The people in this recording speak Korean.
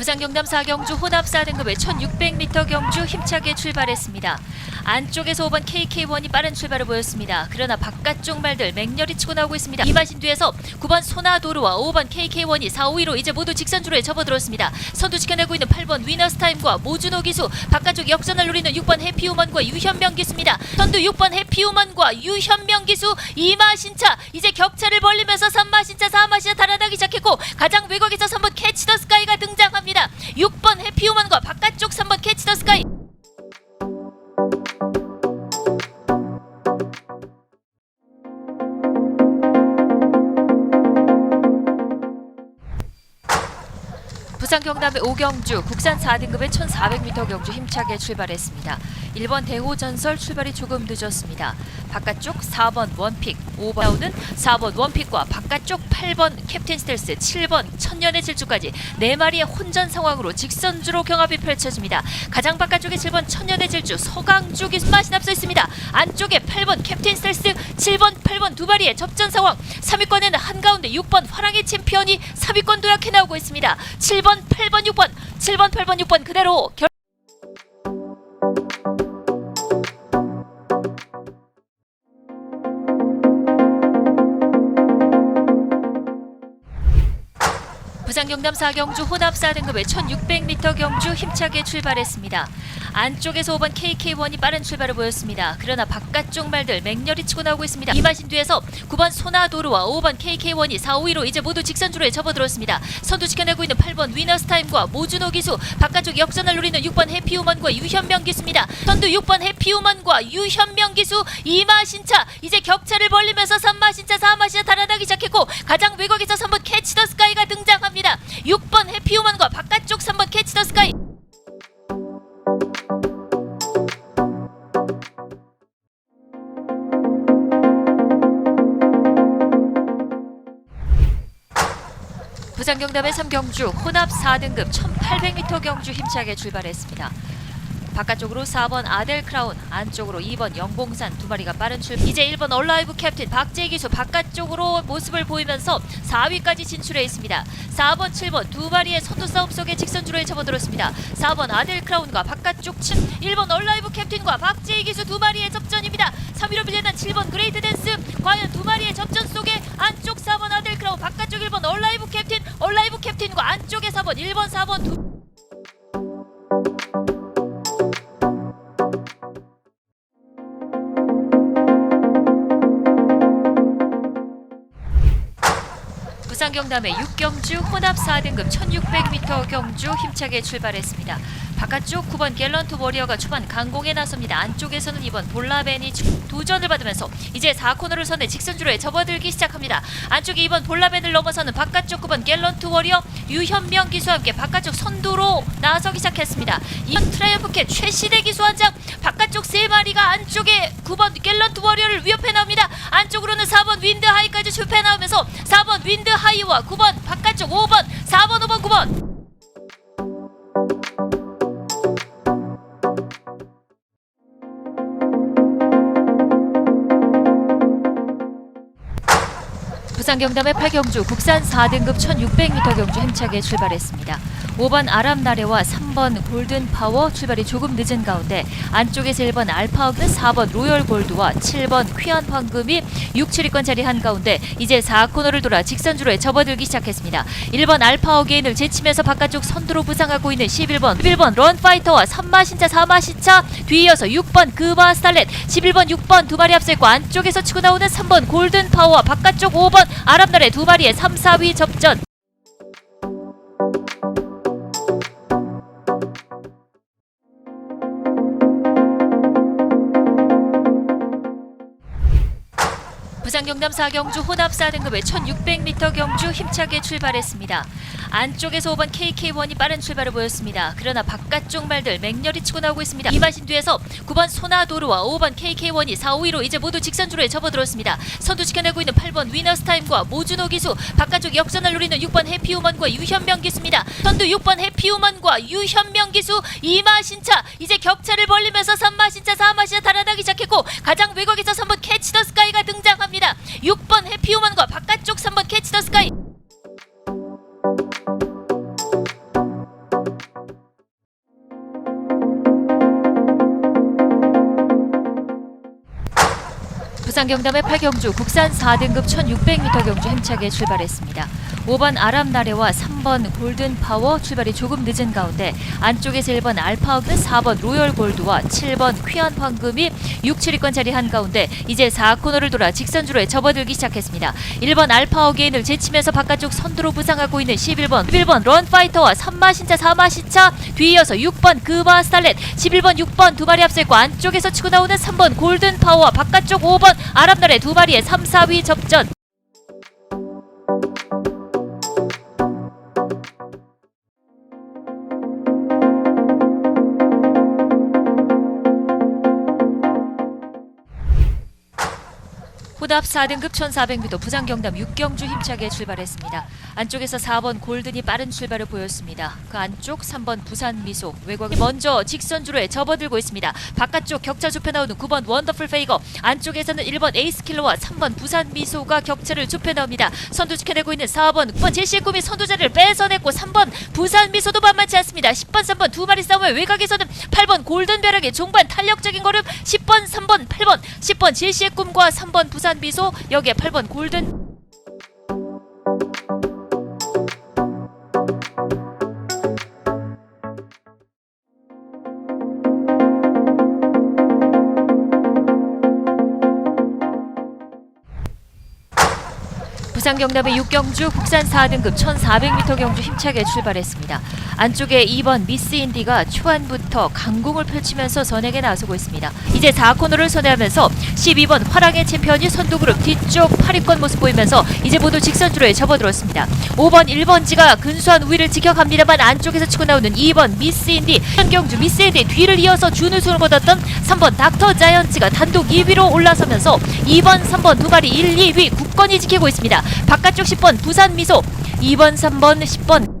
부산 경남 사경주 혼합 4등급의 1600m 경주 힘차게 출발했습니다. 안쪽에서 5번 KK1이 빠른 출발을 보였습니다. 그러나 바깥쪽 말들 맹렬히 치고 나오고 있습니다. 이마신 뒤에서 9번 소나도르와 5번 KK1이 4, 5위로 이제 모두 직선주로에 접어들었습니다. 선두 지켜내고 있는 8번 위너스타임과 모준호 기수 바깥쪽 역전을 노리는 6번 해피우먼과 유현명 기수입니다. 선두 6번 해피우먼과 유현명 기수 이마신차 이제 격차를 벌리면서 3마신차 4마신차 달아나기 시작 했고 가장 외곽에서 3번 캐치 더 스카이가 등장합니다. 6번 해피우먼과 바깥쪽 3번 캐치 더 스카이 부산 경남의 오경주 국산 4등급의 1400m 경주 힘차게 출발했습니다. 1번 대호전설 출발이 조금 늦었습니다. 바깥쪽 4번 원픽, 5번 나오는 4번 원픽과 바깥쪽 8번 캡틴 스텔스, 7번 천년의 질주까지 4마리의 혼전 상황으로 직선주로 경합이 펼쳐집니다. 가장 바깥쪽에 7번 천년의 질주 서강주 기수맛이 앞서 있습니다. 안쪽에 8번 캡틴 스텔스, 7번 8번 두 마리의 접전 상황 3위권에는 한가운데 6번 화랑의 챔피언이 3위권 도약해 나오고 있습니다. 7번 8번 6번 7번 8번 6번 그대로 결 부산 경남 사경주 혼합 4등급의 1600m 경주 힘차게 출발했습니다. 안쪽에서 5번 KK1이 빠른 출발을 보였습니다. 그러나 바깥쪽 말들 맹렬히 치고 나오고 있습니다. 이마신 뒤에서 9번 소나도르와 5번 KK1이 4, 5위로 이제 모두 직선주로에 접어들었습니다. 선두 지켜내고 있는 8번 위너스타임과 모준호 기수 바깥쪽 역전을 노리는 6번 해피우먼과 유현명 기수입니다. 선두 6번 해피우먼과 유현명 기수 이마신차 이제 격차를 벌리면서 3마신차 4마신차 달아나기 시작했고 가장 외곽에서 3번 캐치 더 스카이가 등장합니다. 6번 해피우먼과 바깥쪽 3번 캐치 더 스카이 부산 경남의 삼경주 혼합 4등급 1800m 경주 힘차게 출발했습니다. 바깥쪽으로 4번 아델 크라운, 안쪽으로 2번 영봉산 두 마리가 빠른 출발. 이제 1번 얼라이브 캡틴 박재희 기수 바깥쪽으로 모습을 보이면서 4위까지 진출해 있습니다. 4번, 7번 두 마리의 선두 싸움 속에 직선주로에 접어들었습니다. 4번 아델 크라운과 바깥쪽 층 1번 얼라이브 캡틴과 박재희 기수 두 마리의 접전입니다. 3위로 빌려난 7번 그레이트 댄스 과연 두 마리의 접전 속에 안쪽 4번 아델 크라운 바깥쪽 1번 얼라이브 캡틴 얼라이브 캡틴과 안쪽에 4번 1번 4번 두 부산 경남의 육경주 혼합 4등급 1600m 경주 힘차게 출발했습니다. 바깥쪽 9번 갤런트 워리어가 초반 강공에 나섭니다. 안쪽에서는 2번 볼라벤이 도전을 받으면서 이제 4코너를 선에 직선주로에 접어들기 시작합니다. 안쪽에 2번 볼라벤을 넘어서는 바깥쪽 9번 갤런트 워리어 유현명 기수와 함께 바깥쪽 선두로 나서기 시작했습니다. 이번 트라이어프캣 최시대 기수 한 장 바깥쪽 세 마리가 안쪽에 9번 갤런트 워리어를 위협해 나옵니다. 안쪽으로는 4번 윈드 하이까지 좁혀 나오면서 4번 윈드 하이와 9번 바깥쪽 5번 4번 5번 9번 부산 경남의 8경주 국산 4등급 1600m 경주 힘차게 출발했습니다. 5번 아람나레와 3번 골든파워 출발이 조금 늦은 가운데 안쪽에서 1번 알파오는 4번 로열골드와 7번 퀴안 황금이 6, 7위권 자리 한 가운데 이제 4코너를 돌아 직선주로에 접어들기 시작했습니다. 1번 알파오게인을 제치면서 바깥쪽 선두로 부상하고 있는 11번 11번 런파이터와 3마신차 4마신차 뒤이어서 6번 그바 스탈렛 11번 6번 두 마리 앞서 있고 안쪽에서 치고 나오는 3번 골든파워와 바깥쪽 5번 아랍나레 두 마리의 3, 4위 접전 부산 경남 사경주 혼합 4등급의 1600m 경주 힘차게 출발했습니다. 안쪽에서 5번 KK1이 빠른 출발을 보였습니다. 그러나 바깥쪽 말들 맹렬히 치고 나오고 있습니다. 이마신 뒤에서 9번 소나도르와 5번 KK1이 4, 5위로 이제 모두 직선주로에 접어들었습니다. 선두 지켜내고 있는 8번 위너스타임과 모준호 기수 바깥쪽 역전을 노리는 6번 해피우먼과 유현명 기수입니다. 선두 6번 해피우먼과 유현명 기수 이마신차 이제 격차를 벌리면서 3마신차 4마신차 달아나기 시작했고 가장 외곽에서 3번 캐치 더 스카이가 등장합니다. 6번 해피우먼과 바깥쪽 3번 캐치 더 스카이 부산 경남의 8경주 국산 4등급 1600m 경주 힘차게 출발했습니다. 5번 아람나레와 3번 골든파워 출발이 조금 늦은 가운데 안쪽에서 1번 알파우는 4번 로열 골드와 7번 퀴안 황금이 6, 7위권 자리 한 가운데 이제 4코너를 돌아 직선주로에 접어들기 시작했습니다. 1번 알파우 게인을 제치면서 바깥쪽 선두로 부상하고 있는 11번 11번 런파이터와 3마신차 4마신차 뒤이어서 6번 그바 스탈렛 11번 6번 두 마리 앞서 있고 안쪽에서 치고 나오는 3번 골든파워와 바깥쪽 5번 아랍나레 두 마리의 3, 4위 접전 호답 4등급 1400m 부산 경남 6경주 힘차게 출발했습니다. 안쪽에서 4번 골든이 빠른 출발을 보였습니다. 그 안쪽 3번 부산 미소 외곽이 먼저 직선주로에 접어들고 있습니다. 바깥쪽 격차 좁혀 나오는 9번 원더풀 페이거 안쪽에서는 1번 에이스 킬러와 3번 부산 미소가 격차를 좁혀 나옵니다. 선두 지켜내고 있는 4번 9번 제시의 꿈이 선두 자리를 뺏어냈고 3번 부산 미소도 만만치 않습니다. 10번 3번 두 마리 싸움의 외곽에서는 8번 골든 벼락의 종반 탄력적인 걸음 10번 3번 8번 10번 제시의 꿈과 3번 부산 미소 여기에 8번 골든 부산 경남의 6경주 국산 4등급 1400m 경주 힘차게 출발했습니다. 안쪽에 2번 미스 인디가 초반부터 강공을 펼치면서 선행에 나서고 있습니다. 이제 4코너를 선회하면서 12번 화랑의 챔피언이 선두그룹 뒤쪽 8위권 모습 보이면서 이제 모두 직선주로에 접어들었습니다. 5번 1번지가 근소한 우위를 지켜갑니다만 안쪽에서 치고 나오는 2번 미스 인디 현경주 미스 인디 뒤를 이어서 준우승을 거뒀던 3번 닥터 자이언츠가 단독 2위로 올라서면서 2번 3번 두 마리 1, 2위 굳건히 지키고 있습니다. 바깥쪽 10번 부산 미소 2번 3번 10번